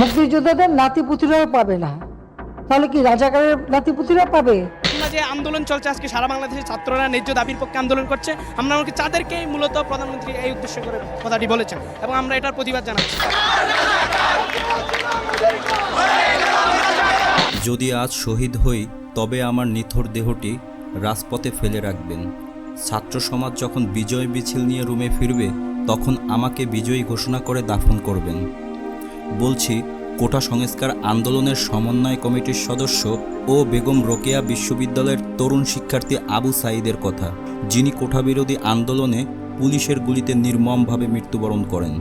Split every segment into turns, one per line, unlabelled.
মুক্তিযোদ্ধাদের নাতিপুতিরাও পাবে না। তাহলে কি রাজাকারের নাতিপুতিরা পাবে?
যে আন্দোলন চলছে আজকে সারা বাংলাদেশের ছাত্ররা ন্যায্য দাবির পক্ষে আন্দোলন করছে। আমরা আমাকে তাদেরকেই মূলত প্রধানমন্ত্রী এই উদ্দেশ্য করে কথাটি বলেছেন এবং আমরা এটার প্রতিবাদ জানাচ্ছি।
যদি আজ শহীদ হই তবে আমার নিথর দেহটি রাজপথে ফেলে রাখবেন। ছাত্র সমাজ যখন বিজয় মিছিল নিয়ে রুমে ফিরবে তখন আমাকে বিজয়ী ঘোষণা করে দাফন করবেন। বলছি, কোটা সংস্কার আন্দোলনের সমন্বয় কমিটির সদস্য ও বেগম রোকেয়া বিশ্ববিদ্যালয়ের তরুণ শিক্ষার্থী আবু সাইদের কথা, যিনি কোটা বিরোধী আন্দোলনে পুলিশের গুলিতে নির্মমভাবে মৃত্যুবরণ করেন।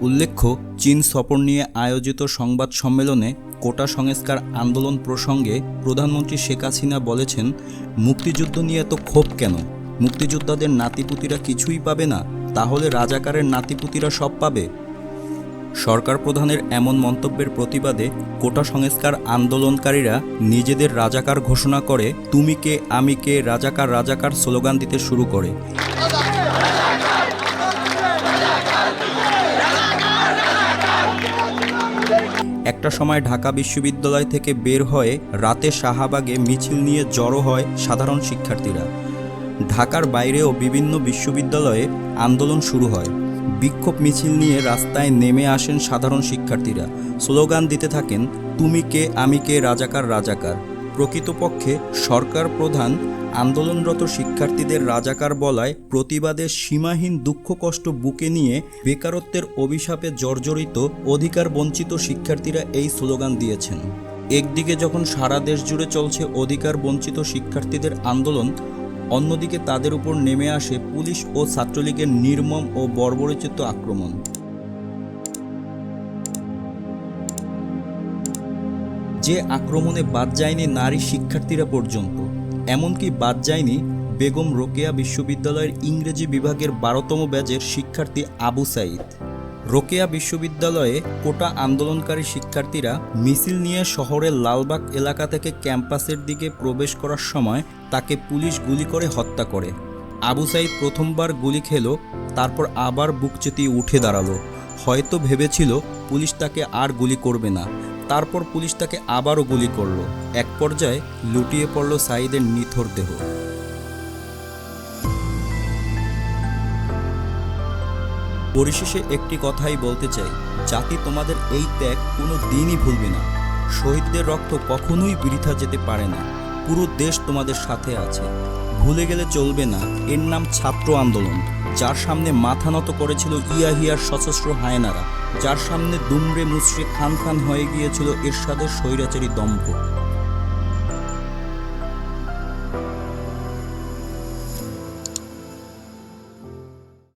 উল্লেখ্য, চীন সফর নিয়ে আয়োজিত সংবাদ সম্মেলনে কোটা সংস্কার আন্দোলন প্রসঙ্গে প্রধানমন্ত্রী শেখ হাসিনা বলেছেন, মুক্তিযুদ্ধ নিয়ে এত ক্ষোভ কেন? মুক্তিযোদ্ধাদের নাতিপুতিরা কিছুই পাবে না। তাহলে রাজাকারের নাতিপুতিরা সব পাবে। সরকার প্রধানের এমন মন্তব্যের প্রতিবাদে কোটা সংস্কার আন্দোলনকারীরা নিজেদের রাজাকার ঘোষণা করে, তুমি কে, আমি কে, রাজাকার রাজাকার স্লোগান দিতে শুরু করে। একটা সময় ঢাকা বিশ্ববিদ্যালয় থেকে বের হয়ে রাতে শাহবাগে মিছিল নিয়ে জড়ো হয় সাধারণ শিক্ষার্থীরা। ঢাকার বাইরেও বিভিন্ন বিশ্ববিদ্যালয়ে আন্দোলন শুরু হয়। বিক্ষোভ মিছিল নিয়ে রাস্তায় নেমে আসেন সাধারণ শিক্ষার্থীরা। স্লোগান দিতে থাকেন, তুমি কে, আমি কে, রাজাকার রাজাকার। প্রকৃতপক্ষে সরকার প্রধান আন্দোলনরত শিক্ষার্থীদের রাজাকার বলায় প্রতিবাদের সীমাহীন দুঃখ কষ্ট বুকে নিয়ে বেকারত্বের অভিশাপে জর্জরিত অধিকার বঞ্চিত শিক্ষার্থীরা এই স্লোগান দিয়েছেন। একদিকে যখন সারা দেশ জুড়ে চলছে অধিকার বঞ্চিত শিক্ষার্থীদের আন্দোলন অন্যদিকে তাদের উপর নেমে আসে পুলিশ ও ছাত্রলীগের নির্মম ও বর্বরচিত আক্রমণ। যে আক্রমণে বাদ যায়নি নারী শিক্ষার্থীরা পর্যন্ত, এমনকি বাদ যায়নি বেগম রোকেয়া বিশ্ববিদ্যালয়ের ইংরেজি বিভাগের বারোতম ব্যাচের শিক্ষার্থী আবু সাইদ রোকেয়া বিশ্ববিদ্যালয়ে কোটা আন্দোলনকারী শিক্ষার্থীরা মিছিল নিয়ে শহরের লালবাগ এলাকা থেকে ক্যাম্পাসের দিকে প্রবেশ করার সময় তাকে পুলিশ গুলি করে হত্যা করে। আবু সাইদ প্রথমবার গুলি খেলো, তারপর আবার বুক চেতিয়ে উঠে দাঁড়াল। হয়তো ভেবেছিল পুলিশ তাকে আর গুলি করবে না। তারপর পুলিশ তাকে আবারও গুলি করল। এক পর্যায়ে লুটিয়ে পড়ল সাইদের নিথর দেহ। পরিশেষে একটি কথাই বলতে চাই জাতি তোমাদের এই ত্যাগ কোনো দিনই ভুলবে না। শহীদদের রক্ত কখনোই বৃথা যেতে পারে না। পুরো দেশ তোমাদের সাথে আছে। ভুলে গেলে চলবে না। এর নাম ছাত্র আন্দোলন, যার সামনে মাথা নত করেছিল ইয়াহিয়ার সশস্ত্র হায়নারা, যার সামনে দুমড়ে মুচড়ে খান খান হয়ে গিয়েছিল এরশাদের স্বৈরাচারী দম্ভ।